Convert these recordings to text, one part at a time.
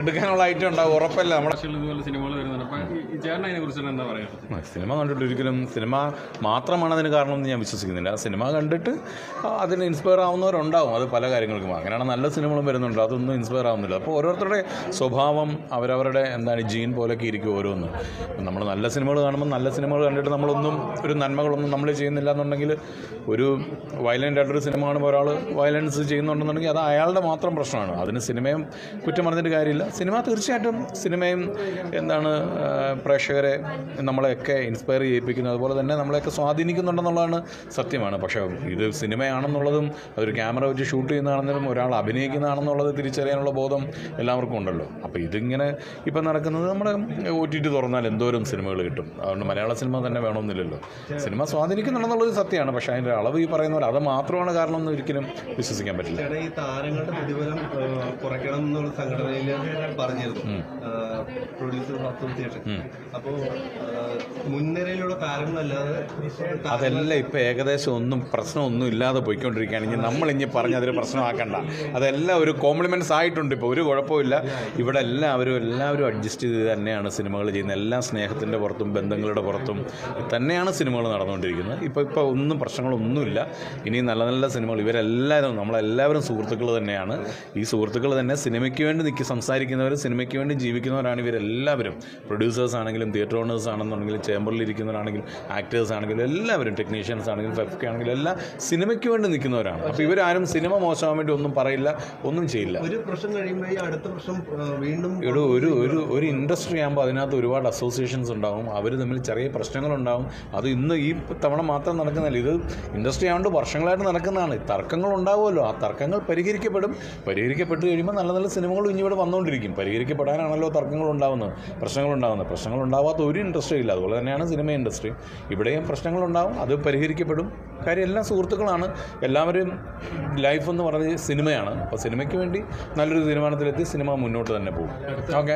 എടുക്കാനുള്ള ഐറ്റം ഉണ്ടാവും ഉറപ്പല്ല നമ്മുടെ ഇതുപോലെ സിനിമകൾ വരുന്നുണ്ട്. അപ്പം ഈ ചേട്ടൻ അതിനെ കുറിച്ചുള്ള എന്താ പറയുക ആ, സിനിമ കണ്ടിട്ട് ഒരിക്കലും സിനിമ മാത്രമാണ് അതിന് കാരണം എന്ന് ഞാൻ വിശ്വസിക്കുന്നില്ല. സിനിമ കണ്ടിട്ട് അതിന് ഇൻസ്പയർ ആവുന്നവരുണ്ടാവും അത് പല കാര്യങ്ങൾക്കും. അങ്ങനെയാണ് നല്ല സിനിമകളും വരുന്നുണ്ട് അതൊന്നും ഇൻസ്പയർ ആവുന്നില്ല. അപ്പോൾ ഓരോരുത്തരുടെ സ്വഭാവം അവരവരുടെ എന്താണ് ജീൻ പോലെയൊക്കെ ഇരിക്കും ഓരോന്ന്. നമ്മൾ നല്ല സിനിമകൾ കാണുമ്പോൾ നല്ല സിനിമകൾ കണ്ടിട്ട് നമ്മളൊന്നും ഒരു നന്മകളൊന്നും നമ്മൾ ചെയ്യുന്നില്ല എന്നുണ്ടെങ്കിൽ ഒരു വയലന്റ് ആയിട്ടൊരു സിനിമ കാണുമ്പോൾ ഒരാൾ വയലൻസ് ചെയ്യുന്നുണ്ടെന്നുണ്ടെങ്കിൽ അത് അയാളുടെ മാത്രം പ്രശ്നമാണ്. അതിന് സിനിമയും കുറ്റം പറഞ്ഞിട്ട് കാര്യമില്ല. സിനിമ തീർച്ചയായിട്ടും സിനിമയും എന്താണ് പ്രേക്ഷകരെ നമ്മളെയൊക്കെ ഇൻസ്പയർ ചെയ്യിപ്പിക്കുന്നത് അതുപോലെ തന്നെ നമ്മളെയൊക്കെ സ്വാധീനിക്കുന്നുണ്ടെന്നുള്ളതാണ് സത്യമാണ്. പക്ഷേ ഇത് സിനിമയാണെന്നുള്ളതും അതൊരു ക്യാമറ വെച്ച് ഷൂട്ട് ചെയ്യുന്നതാണെങ്കിലും ഒരാൾ അഭിനയിക്കുന്നതാണെന്നുള്ളത് തിരിച്ചറിയാനുള്ള ബോധം എല്ലാവർക്കും ഉണ്ടല്ലോ. അപ്പോൾ ഇതിങ്ങനെ ഇപ്പം നടക്കുന്നത് നമ്മുടെ ഒ ടി ടി തുറന്നാൽ എന്തോരം സിനിമകൾ കിട്ടും. അതുകൊണ്ട് മലയാള സിനിമ തന്നെ വേണമെന്നില്ലല്ലോ. സിനിമ സ്വാധീനിക്കുന്നുണ്ടെന്നുള്ളത് സത്യമാണ്. പക്ഷേ അതിന്റെ അളവ് ഈ പറയുന്ന പോലെ അത് മാത്രമാണ് കാരണം എന്ന് ഒരിക്കലും വിശ്വസിക്കാൻ പറ്റില്ല. ഈ താരങ്ങളുടെ പ്രതിഫലം കുറയ്ക്കണം എന്നുള്ള സംഘടനയിൽ പറഞ്ഞിരുന്നു. പ്രൊഡ്യൂസർ അസോസിയേഷൻ അപ്പോ മുൻനിരയിലുള്ള താരങ്ങളല്ലാതെ അതെല്ലാം ഇപ്പൊ ഏകദേശം ഒന്നും പ്രശ്നമൊന്നും ഇല്ലാതെ പോയിക്കൊണ്ടിരിക്കുകയാണ്. ഇനി നമ്മൾ ഇനി പറഞ്ഞ് അതൊരു പ്രശ്നമാക്കണ്ട. അതെല്ലാം ഒരു കോംപ്ലിമെന്റ്സ് ആയിട്ടുണ്ട് ഇപ്പോൾ ഒരു കുഴപ്പമില്ല ഇവിടെ എല്ലാവരും എല്ലാവരും അഡ്ജസ്റ്റ് ചെയ്ത് തന്നെയാണ് സിനിമകൾ ചെയ്യുന്നത്. എല്ലാം സ്നേഹത്തിന്റെ പുറത്തും ബന്ധങ്ങളുടെ പുറത്തും തന്നെയാണ് സിനിമകൾ നടന്നുകൊണ്ടിരിക്കുന്നത്. ഇപ്പോൾ ഇപ്പോൾ ഒന്നും പ്രശ്നങ്ങളൊന്നുമില്ല. ഇനി നല്ല നല്ല സിനിമകൾ ഇവരെല്ലാവരും നമ്മളെല്ലാവരും സുഹൃത്തുക്കൾ തന്നെയാണ്. ഈ സുഹൃത്തുക്കൾ തന്നെ സിനിമയ്ക്ക് വേണ്ടി നിൽക്കി സംസാരിക്കുന്നവർ സിനിമയ്ക്ക് വേണ്ടി ജീവിക്കുന്നവരാണ് ഇവരെല്ലാവരും. പ്രൊഡ്യൂസേഴ്സ് ആണെങ്കിലും തിയേറ്റർ ഓണേഴ്സ് ആണെന്നുണ്ടെങ്കിലും ചേംബറിൽ ഇരിക്കുന്നവരാണെങ്കിലും ആക്ടേഴ്സ് ആണെങ്കിലും എല്ലാവരും ടെക്നീഷ്യൻസ് ആണെങ്കിലും ഫെഫ്കെ ആണെങ്കിലും എല്ലാം സിനിമയ്ക്ക് വേണ്ടി നിൽക്കുന്നവരാണ്. അപ്പോൾ ഇവരാരും സിനിമ മോശമാൻ വേണ്ടി ഒന്നും പറയില്ല ഒന്നും ചെയ്യില്ല. ഒരു പ്രശ്നം കഴിയുമ്പോൾ അടുത്ത പ്രശ്നം വീണ്ടും ഇവിടെ ഒരു ഒരു ഒരു ഇൻഡസ്ട്രി ആകുമ്പോൾ അതിനകത്ത് ഒരുപാട് അസോസിയേഷൻസ് ഉണ്ടാവും. അവർ തമ്മിൽ ചെറിയ പ്രശ്നങ്ങളുണ്ടാവും. അത് ഇന്ന് ഈ തവണ മാത്രം നടക്കുന്നില്ല ഇത് ഇൻഡസ്ട്രി ആയതുകൊണ്ട് വർഷങ്ങളായിട്ട് നടക്കുന്നതാണ്. തർക്കങ്ങൾ ഉണ്ടാവുമല്ലോ. ആ തർക്കങ്ങൾ പരിഹരിക്കപ്പെടും. പരിഹരിക്കപ്പെട്ട് കഴിയുമ്പോൾ നല്ല നല്ല സിനിമകളും ഇനി ഇവിടെ വന്നുകൊണ്ടിരിക്കും പരിഹരിക്കപ്പെടാനാണല്ലോ തർക്കങ്ങൾ ഉണ്ടാവുന്നത് പ്രശ്നങ്ങൾ പ്രശ്നങ്ങൾ ഒരു ഇൻഡസ്ട്രി ഇല്ല. അതുപോലെ തന്നെയാണ് സിനിമ ഇൻഡസ്ട്രി. ഇവിടെയും പ്രശ്നങ്ങളുണ്ടാവും അത് പരിഹരിക്കപ്പെടും. കാര്യം എല്ലാ സുഹൃത്തുക്കളാണ്. എല്ലാവരും ലൈഫ് എന്ന് സിനിമയാണ്. അപ്പോൾ സിനിമയ്ക്ക് വേണ്ടി നല്ലൊരു തീരുമാനത്തിലെത്തി സിനിമ മുന്നോട്ട് തന്നെ പോകും. ഓക്കെ.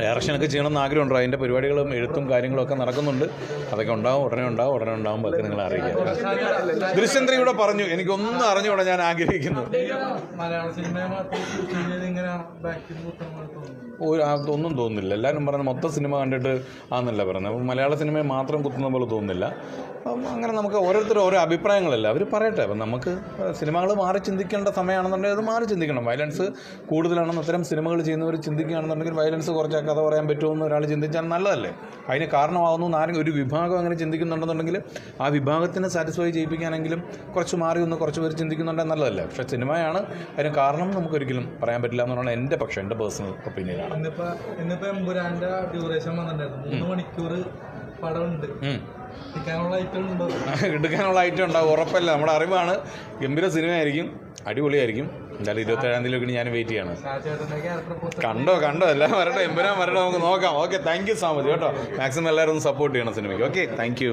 ഡയറക്ഷനൊക്കെ ചെയ്യണമെന്ന് ആഗ്രഹമുണ്ടോ. അതിന്റെ പരിപാടികളും എഴുത്തും കാര്യങ്ങളൊക്കെ നടക്കുന്നുണ്ട്. അതൊക്കെ ഉണ്ടാവും ഉടനെ ഉണ്ടാവും ഉടനെ ഉണ്ടാകുമ്പോൾ അതൊക്കെ നിങ്ങൾ അറിയിക്കാം. ദൃശ്യന്ത്രി ഇവിടെ പറഞ്ഞു എനിക്കൊന്നും അറിഞ്ഞുകൂടെ ഞാൻ ആഗ്രഹിക്കുന്നു. മലയാള സിനിമയെ മാത്രം choose അതൊന്നും തോന്നുന്നില്ല. എല്ലാവരും പറയുന്നത് മൊത്തം സിനിമ കണ്ടിട്ട് ആണെന്നല്ല പറയുന്നത്. മലയാള സിനിമയെ മാത്രം കുത്തുന്ന പോലെ തോന്നുന്നില്ല. അപ്പം അങ്ങനെ നമുക്ക് ഓരോരുത്തരും ഓരോ അഭിപ്രായങ്ങളല്ല. അവർ പറയട്ടെ. അപ്പം നമുക്ക് സിനിമകൾ മാറി ചിന്തിക്കേണ്ട സമയമാണെന്നുണ്ടെങ്കിൽ അത് മാറി ചിന്തിക്കണം. വയലൻസ് കൂടുതലാണെന്ന് അത്തരം സിനിമകൾ ചെയ്യുന്നവർ ചിന്തിക്കുകയാണെന്നുണ്ടെങ്കിൽ വയലൻസ് കുറച്ച് കഥ പറയാൻ പറ്റുമെന്ന് ഒരാൾ ചിന്തിച്ചാൽ നല്ലതല്ലേ? അതിന് കാരണമാകുന്നു ആരെങ്കിലും ഒരു വിഭാഗം അങ്ങനെ ചിന്തിക്കുന്നുണ്ടെന്നുണ്ടെങ്കിൽ ആ വിഭാഗത്തിനെ സാറ്റിസ്ഫൈ ചെയ്യിപ്പിക്കാനെങ്കിലും കുറച്ച് മാറി ഒന്ന് കുറച്ച് പേര് ചിന്തിക്കുന്നുണ്ടെങ്കിൽ നല്ലതല്ലേ? പക്ഷേ സിനിമയാണ് അതിന് കാരണം നമുക്കൊരിക്കലും പറയാൻ പറ്റില്ല എന്നാണ് എന്റെ പക്ഷെ എന്റെ പേഴ്സണൽ ഒപ്പീനിയനാണ് ഇന്നിപ്പോ ഇന്നിപ്പോ എമ്പുരാന്റെ ഡ്യൂറേഷൻ വന്നിട്ടുണ്ടായിരുന്നു. മൂന്ന് മണിക്കൂർ പടമുണ്ട്. എടുക്കാനുള്ള ഐറ്റം ഉണ്ടാവും ഉറപ്പല്ല. നമ്മുടെ അറിവാണ്. ഗംഭീര സിനിമയായിരിക്കും അടിപൊളിയായിരിക്കും. എന്തായാലും ഇരുപത്തേഴാം തീയതി ഞാൻ വെയിറ്റ് ചെയ്യാണ്. കണ്ടോ കണ്ടോ? എല്ലാം വരട്ടെ. എമ്പുരാൻ വരട്ടെ നമുക്ക് നോക്കാം. Okay thank you so much കേട്ടോ. മാക്സിമം എല്ലാവരും ഒന്ന് സപ്പോർട്ട് ചെയ്യണം സിനിമയ്ക്ക്. Okay thank U